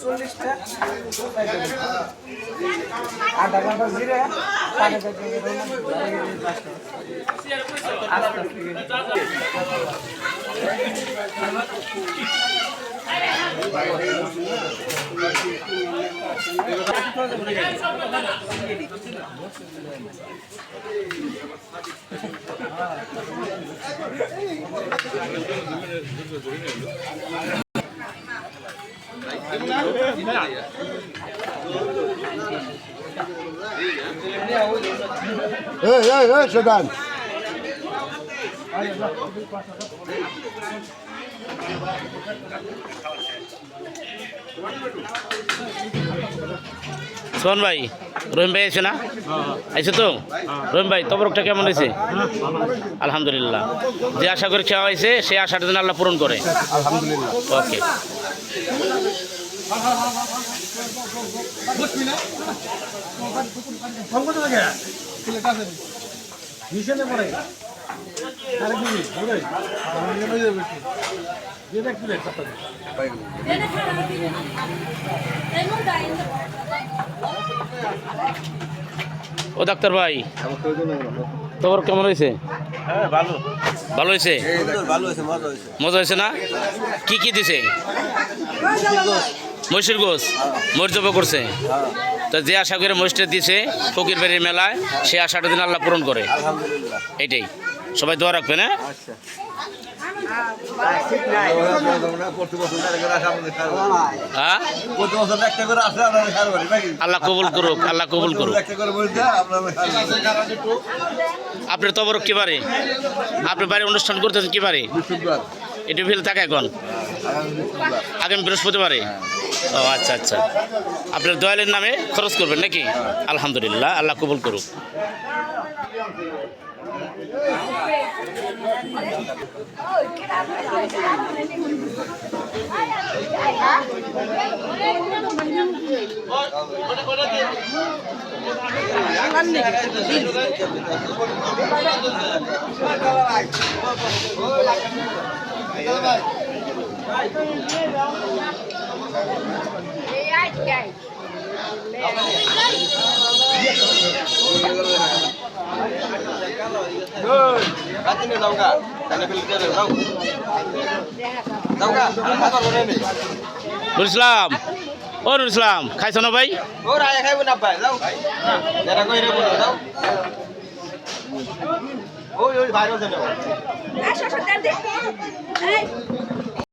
চল্লিশটা আধা ঘণ্টা জিরে সাড়ে চার এই এই এই সেদান সোহন ভাই রহিম ভাই আছে না? আছে তো? রহিম ভাই তবরকটা কেমন হয়েছে? আলহামদুলিল্লাহ। যে আশা করে খাওয়া হয়েছে সেই আশাটা যেন আল্লাহ পূরণ করে। আলহামদুলিল্লাহ। ওকে মিশনে পড়ে আরে কি বুড়াই আমি নিয়ে যাবে যে দেখ তুই একটা ও ডাক্তার ভাই তবর কেমন হয়েছে? হ্যাঁ ভালো ভালো হয়েছে মজা হয়েছে না? কি কি দিছে? মহিষের গোস মর্যব করছে। তো যে আশা করে মহিষটা দিছে ফকির বাড়ির মেলায় সে আশাটা দিন আল্লাহ পূরণ করে। এইটাই সবাই দোয়া রাখবেন হ্যাঁ? আচ্ছা। হ্যাঁ? আল্লাহ কবুল করুক আল্লাহ কবুল করুক। আপনার তবরক কি পারে আপনার বাড়ি অনুষ্ঠান করতেছেন কি পারে এটা ফিল থাকে এখন। আগামী বৃহস্পতিবারে? ও আচ্ছা আচ্ছা। আপনার দয়ালের নামে খরচ করবেন নাকি? আলহামদুলিল্লাহ আল্লাহ কবুল করুক। কাটিনে নুর ইসলাম ও নুর ইসলাম খাইছো না ভাই? ও রায় খাইব না পায় যাও যারা কই রে বলো যাও ওই ওই যাও এই।